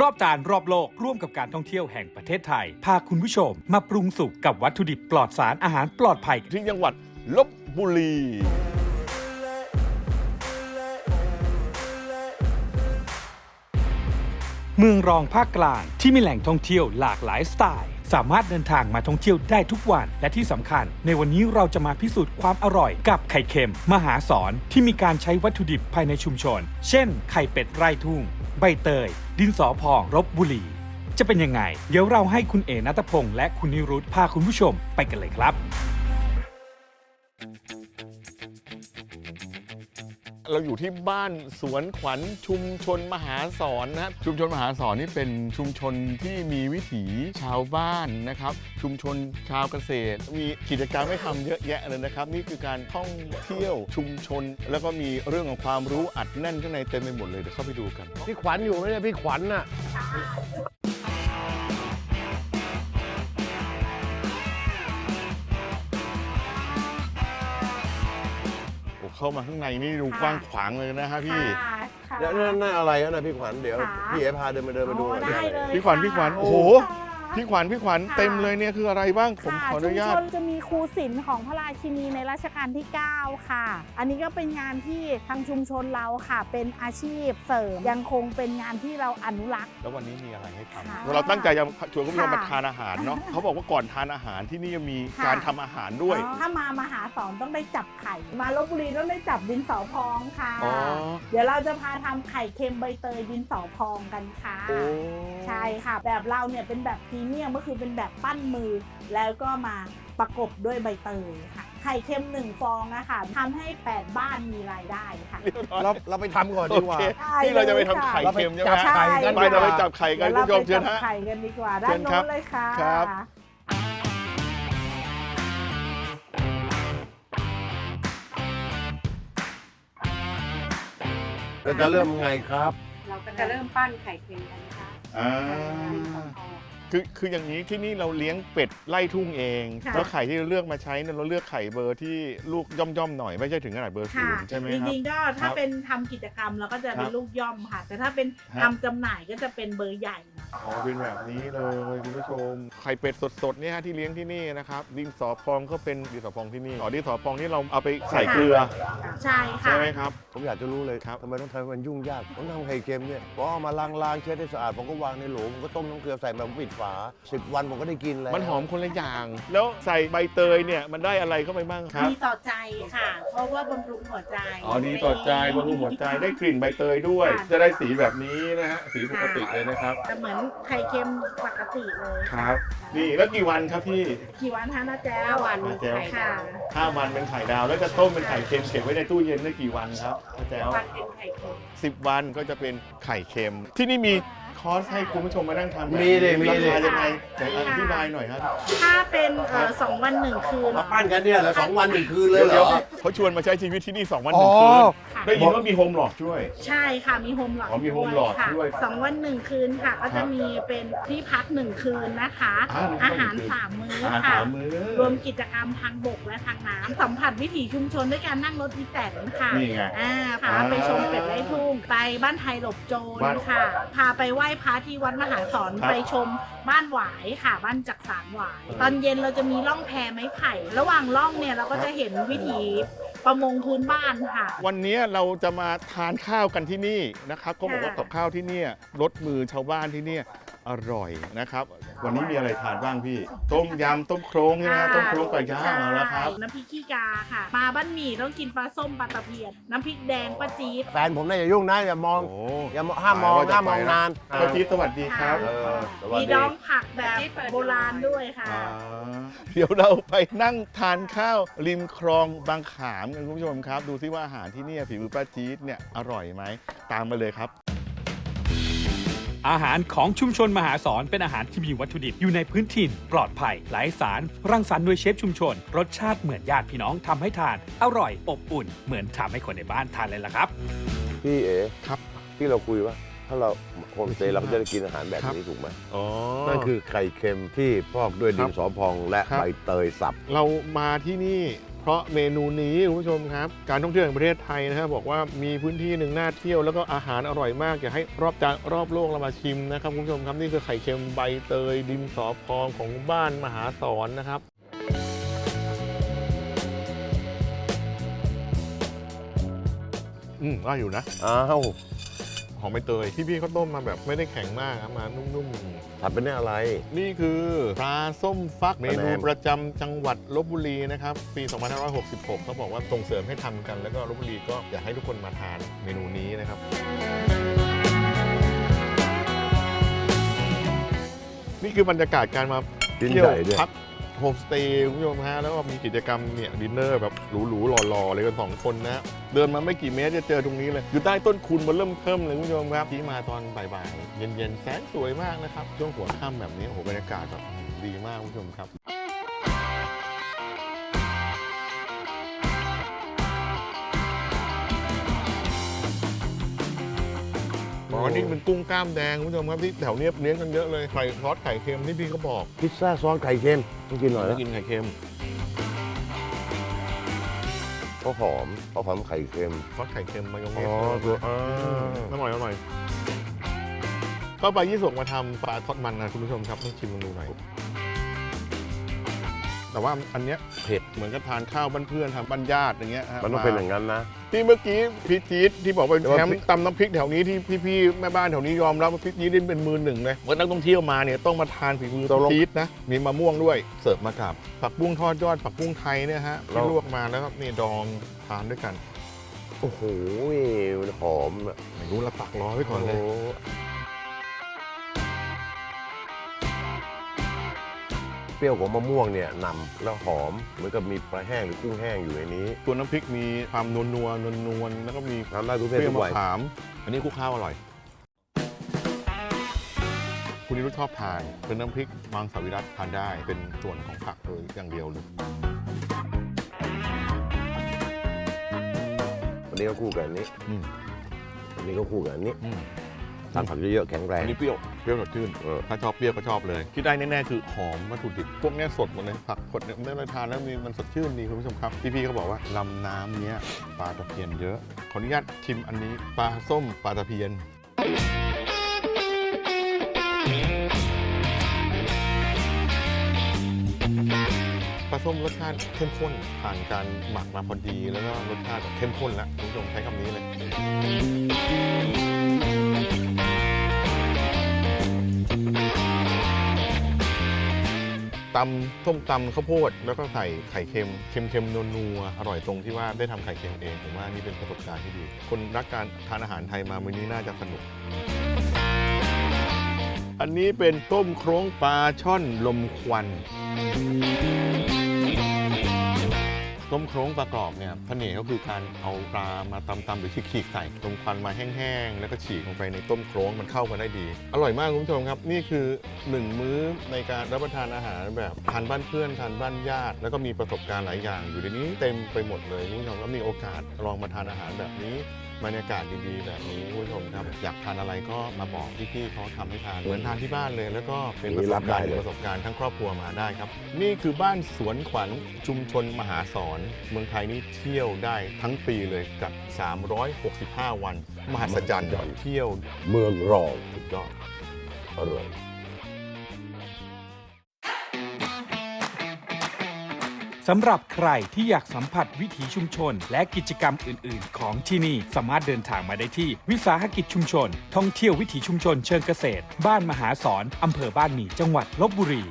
รอบจานรอบโลกร่วมกับการท่องเที่ยวแห่งประเทศไทย พาคุณผู้ชม มาปรุงสุกกับวัตถุดิบปลอดสารอาหารปลอดภัย ที่จังหวัดลบบุรี เมืองรองภาคกลางที่มีแหล่งท่องเที่ยวหลากหลายสไตล์ สามารถเดินทางมาท่องเที่ยวได้ทุกวัน และที่สำคัญ ในวันนี้เราจะมาพิสูจน์ความอร่อยกับไข่เค็ม มหาศรที่มีการใช้วัตถุดิบภายในชุมชน เช่น ไข่เป็ดไร่ทุ่ง ใบเตย ดินสอพองรบบุรีจะเป็นยังไง เดี๋ยวเราให้คุณเอนัตพงษ์และคุณนิรุธพาคุณผู้ชมไปกันเลยครับ เราอยู่ที่บ้านสวนขวัญชุมชนมหาสอนนะครับชุมชนมหาสอนนี่เป็นชุมชนที่มีวิถีชาวบ้านนะครับ ชุมชนชาวเกษตร มีกิจกรรมให้ทำเยอะแยะเลยนะครับ นี่คือการท่องเที่ยวชุมชน แล้วก็มีเรื่องของความรู้อัดแน่นข้างในเต็มไปหมดเลยเดี๋ยวเข้าไปดูกัน พี่ขวัญอยู่ไหมเนี่ยพี่ขวัญน่ะ เข้ามาข้างในนี่ดูกว้างขวางเลยนะฮะพี่ค่ะค่ะ แล้วนั่นนั่นอะไรนะพี่ขวัญเดี๋ยว ค่ะ พี่เอ๋พาเดินมาเดินมาดูหน่อยได้เลยพี่ขวัญพี่ขวัญค่ะโอ้โห ค่ะ พี่ขวัญพี่ขวัญค่ะ เต็มเลยเนี่ยคืออะไรบ้างผมค่ะขออนุญาต ชุมชนจะมีครูศิลป์ของพระราชินีในรัชกาลที่ 9 ค่ะ อันนี้ก็เป็นงานที่ทางชุมชนเราค่ะ เป็นอาชีพเสริมยังคงเป็นงานที่เราอนุรักษ์ แล้ววันนี้มีอะไรให้ค่ะทำเราตั้งใจจะชวนคุณผู้ชมค่ะมาทานอาหารเนาะเขาบอกว่าก่อนทานอาหารที่นี่ยังมีค่ะ การทำอาหารด้วย ถ้ามามหาสอนต้องได้จับไข่ มาลบบุรีต้องได้จับดินสอพองค่ะ อ๋อ เดี๋ยวเราจะพาทำไข่เค็มใบเตยดินสอพองกันค่ะ โอ้ ใช่ค่ะ แบบเราเนี่ยเป็นแบบพรีเมียมก็คือเป็นแบบปั้นมือ แล้วก็มาประกบด้วยใบเตยค่ะไข่เค็มหนึ่งฟองนะคะทำให้ 8 บ้านมีรายได้ค่ะ เราเราไปทำก่อนโอดีกว่าเคได้ที่เราจะไปทำเลยค่ะไข่เค็มใช่ไหมเราไปจับไข่กันไปเราไปจับไข่กันเดี๋ยวคุณผู้ชมเชิเราไปจัญบฮะ ไข่กันดีกว่า ด้านเชิญครัโน้บนเลยค่ะ ครับ เราจะเริ่มไงครับ เราก็จะเริ่มปั้นไข่เค็มกันนะคะอ่า คือคืออย่างนี้ที่นี่เราเลี้ยงเป็ดไล่ทุ่งเอง ค่ะ แล้วไข่ที่เราเลือกมาใช้เนี่ยเราเลือกไข่เบอร์ที่ลูกย่อมย่อมๆหน่อยไม่ใช่ถึงขนาดเบอร์ศูค่ะนย์ใช่ไหมจครับ ริงๆก็ครัถ้าบเป็นทำกิจกรรมเราก็จะเป็ครันบลูกย่อมค่ะ แต่ถ้าเป็นฮะทำจำหน่ายก็จะเป็นเบอร์ใหญ่หน่ อยอ๋อเป็นแบบนี้เลยคุณผู้ชมไข่เป็ดสดๆเนี่ยฮะที่เลี้ยงที่นี่นะครับดินสอพองก็เป็นดินสอพองที่นี่อ๋อดินสอพองที่เราเอาไปใส่เกลือใช่ค่ะ ใช่ไหมครับ ผมอยากจะรู้เลยครับทำไมต้องทำให้มันยุ่งยากผมทำไข่เค็มเนี่ยพอเอามาล้างล้างๆเช็ดให้สะอาดผมก็วางในโหลผมก็ต้มน้ำเกลือใส่แบบปิดฝาสิบวันผมก็ได้กินแล้วมันหอมคนละอย่าง แล้วใส่ใบเตยเนี่ยมันได้อะไรเข้าไปบ้างครับมีต่อใจค่ะ เพราะว่าบำรุงหัวใจอ๋อดีต่อใจบำรุงหัวใจได้กลิ่นใบเตยด้วยค่ะจะได้สีแบบนี้นะฮะสีปกติเลยนะครับแต่เหมือนไข่เค็มปกติเลยครับ นี่แล้วกี่วันครับพี่กี่วันคะนาแจ๊วห้าวัน แจ๋วไข่ค่ะดาวห้าวันเป็นไข่ดาว แล้วจะต้มเป็นไข่เค็มเก็บไว้ในตู้เย็นได้กี่วันครับป้าแจ๋ววันเป็นไข่เค็มสิบวันก็จะเป็นไข่เค็ม ที่นี่มีคอร์สให้คุณผู้ชมมานั่งทำแบบมีดิมีราดิคายังไงเดี๋ยวอธิบายหน่อยครับ ถ้าเป็นเอ่อสองวันหนึ่งคืน มาปั้นกันเนี่ยเหรอสองวันหนึ่งคืนเลยเดี๋ยวเหรเดี๋ยวอเขาชวนมาใช้ชีวิตที่นี่ 2 วันหนึ่งคืนอ๋อค่ะ ได้ยินว่ามีโฮมหลอกช่วย ใช่ค่ะมีโฮมหลอดอ๋อมีโฮมหลอดค่ะด้วยสองวันหนึ่งคืนค่ะ ก็ครัจะบมีเป็นที่พักหนึ่งคืนนะคะ อ่ามีอาหารหนึ่งคืนสามมื้ออาหารค่ะ สามมื้อรวมกิจกรรมทางบกและทางน้ำสัมผัสวิถีชุมชนด้วยการนั่งรถอีแตนค่ะ นี่ไง อ่าพาอ่าไปชมเป็ดไร่ทุ่งไปบ้านไทยหลบโจรบ้าน ค่ะ พาไปไหว้พระที่วัดมหาสอนครับไปชมบ้านหวายค่ะ บ้านจักสารหวาย ตอนเย็นเราจะมีล่องแพไม้ไผ่ ระหว่างล่องเนี่ยเราก็จะเห็นวิถี ประมงพื้นบ้านค่ะ วันนี้เราจะมาทานข้าวกันที่นี่นะครับก็บอกว่ากับข้าวที่เนี่ยรสมือชาวบ้านที่เนี่ย อร่อยนะครับ วันนี้มีอะไรทานบ้างพี่ ต้มยำต้มโครงใช่ไหมฮะต้มโครงไก่ย่างเอาละครับใช่น้ำพริกขี้กาค่ะ มาบ้านหมี่ต้องกินปลาส้มปลาตะเพียน น้ำพริกแดงปลาจี๊ด แฟนผมน่าจะยุ่งนะอย่ามอง โอ้อย่ามองห้ามมองว่จะห้ามมองไปะนานป้าจี๊ดสวัสดีครับเออสวัสมีดีดองผักแบบโบราณด้วยค่ะ อ่าเดี๋ยวเราไปนั่งทานข้าวริมคลองบางขามกันคุณผู้ชมครับ ดูซิว่าอาหารที่เนี่ยฝีมือป้าจี๊ดเนี่ยอร่อยไหมตามมาเลยครับ อาหารของชุมชนมหาสอนเป็นอาหารที่มีวัตถุดิบอยู่ในพื้นถิ่น ปลอดภัยไร้สาร รังสรรค์โดยเชฟชุมชน รสชาติเหมือนญาติพี่น้องทำให้ทาน อร่อยอบอุ่น เหมือนทำให้คนในบ้านทานเลยล่ะครับ พี่เอ๋ครับที่เราคุยว่า ถ้าเราโฮมสเตย์เราก็จะได้กินอาหารแบบนี้ถูกไหมอ๋อ นั่นคือไข่เค็มที่พอกด้วยดินครับสอพองและครับใบเตยสับ เรามาที่นี่ เพราะเมนูนี้คุณผู้ชมครับ การท่องเที่ยวแห่งประเทศไทยนะครับบอกว่ามีพื้นที่หนึ่งน่าเที่ยวแล้วก็อาหารอร่อยมาก อยากให้รอบจานรอบโลกเรามาชิมนะครับคุณผู้ชมครับนี่คือไข่เค็มใบเตย ดินสอพองของบ้านมหาสอนนะครับอืมว่าอยู่นะอ้าว หอมใบเตยที่พี่เขาต้มมาแบบไม่ได้แข็งมากครับมานุ่มๆผัดเป็นเนื้ออะไรนี่คือปลาส้มฟักเมนูคะแนนประจำจังหวัดลบบุรีนะครับ ปี 2566เขาบอกว่าส่งเสริมให้ทำกัน แล้วก็ลบบุรีก็อยากให้ทุกคนมาทานเมนูนี้นะครับ นี่คือบรรยากาศการมาชิ้นเที่ยวใหญ่ด้วยพัก โฮมสเตย์คุณผู้ชมฮะแล้วก็มีกิจกรรมเนี่ยดินเนอร์แบบหรูๆหล่อๆเลยกันสองคนนะเดินมาไม่กี่เมตรจะเจอตรงนี้เลย อยู่ใต้ต้นคูณมันเริ่มเพิ่มเลยคุณผู้ชมครับที่มาตอนบ่ายๆเย็นๆแสนสวยมากนะครับช่วงหัวค่ำแบบนี้โอ้โหบรรยากาศแบบดีมากคุณผู้ชมครับ อ๋อนี่เป็นกุ้งกล้ามแดงคุณผู้ชมครับที่แถวเนี้ยเลี้ยงกันเยอะเลยไข่ซอสไข่เค็มที่พี่เขาบอกพิซซ่าซอสไข่เค็มต้องกินหน่อยนะกินไข่เค็มก็หอมก็หอมไข่เค็มซอสไข่เค็มมายองเนอ๋อสตัวอ่า อร่อยอร่อยก็ปลายี่สกมาทำปลาทอดมันนะคุณผู้ชมครับต้องชิมลองดูหน่อย แต่ว่าอันเนี้ยเผ็ดเหมือนกับทานข้าวบ้านเพื่อนทานบ้านญาติอย่างเงี้ยฮะมันต้องเป็นอย่างนั้นนะ ที่เมื่อกี้พี่จี๊ดที่บอกเป็นแต่ว่าแชมพริกป์ตำน้ำพริกแถวนี้ที่พี่ๆแม่บ้านแถวนี้ยอมรับว่าพี่จี๊ดนี่เป็นมือหนึ่งเลยเมื่อนักท่องเที่ยวมาเนี่ยต้องมาทานฝีมือพี่จี๊ดนะมีมะม่วงด้วยเสิร์ฟมากับผักบุ้งทอดยอดผักบุ้งไทยเนี่ยฮะที่ลวกมาแล้วก็นี่ดองทานด้วยกัน โอ้โหมันหอมอะไม่รู้ละปักรอไว้ก่อนเลย เปรี้ยวของมะม่วงเนี่ยนำแล้วหอมเหมือนกับมีปลาแห้งหรือกุ้งแห้งอยู่ในนี้ตัวน้ำพริกมีความนัวนัวๆนวลนวลๆแล้วก็มีทำได้ทุกเปเพศรี้ยวทุกมะวัยขาม อันนี้คลุกข้าวอร่อย คุณนิรุธชอบทานเป็นน้ำพริกมังสวิรัตทานได้เป็นส่วนของผักเลยอย่างเดียวเลยวันนี้ก็คู่กับอันนี้อืมวันนี้ก็คู่กับอันนี้อืม ทานผักเยอะๆแข็งแรง อันนี้เปรี้ยว เปรี้ยวสดชื่นเออ ถ้าชอบเปรี้ยวก็ชอบเลย ที่ได้แน่ๆคือหอมวัตถุดิบ พวกเนี้ยสดหมดเลย ผักสดเนี่ยเมื่อเราทานแล้วมีมันสดชื่นดีคุณผู้ชมครับ พี่ๆเขาบอกว่าลำน้ำเนี้ยปลาตะเพียนเยอะ ขออนุญาตชิมอันนี้ปลาส้มปลาตะเพียน ปลาส้มรสชาติเข้มข้นผ่านการหมักมาพอดี แล้วก็รสชาติแบบเข้มข้นแล้วคุณผู้ชมใช้คำนี้เลย ตำส้มตำข้าวโพดแล้วก็ใส่ไข่เค็มเค็มๆนัวอร่อยตรงที่ว่าได้ทำไข่เค็มเองผมว่านี่เป็นประสบการณ์ที่ดี คนรักการทานอาหารไทยมามื้อนี้น่าจะสนุก อันนี้เป็นต้มโครงปลาช่อนลมควัน ต้มโครงปลากรอบเนี่ยเสน่ห์ก็คือการเอาปลามาตำตำหรือฉีกๆใส่ลมควันมาแห้งๆ แล้วก็ฉีกลงไปในต้มโครงมันเข้ากันได้ดี อร่อยมากคุณผู้ชมครับ นี่คือหนึ่งมื้อในการรับประทานอาหารแบบทานบ้านเพื่อนทานบ้านญาติ แล้วก็มีประสบการณ์หลายอย่าง อยู่ในนี้เต็มไปหมดเลยคุณผู้ชมก็มีโอกาสลองมาทานอาหารแบบนี้บรรยากาศดีๆ แบบนี้คุณผู้ชมครับอยากทานอะไรก็มาบอกพี่ๆเขาทำให้ทานเหมือนทานที่บ้านเลย แล้วก็เป็นประสบการณ์ประสบการณ์ทั้งครอบครัวมาได้ครับ นี่คือบ้านสวนขวัญชุมชนมหาสอนเมืองไทยนี่เที่ยวได้ทั้งปีเลยกับ 365 วัน มหัศจรรย์เที่ยวเมืองรองสุดยอดอร่อย สำหรับใครที่อยากสัมผัสวิถีชุมชน และกิจกรรมอื่น ๆ ของที่นี่สามารถเดินทางมาได้ที่ วิสาหกิจชุมชน ท่องเที่ยววิถีชุมชนเชิงเกษตร บ้านมหาสอนอำเภอบ้านหมี่จังหวัดลบบุรี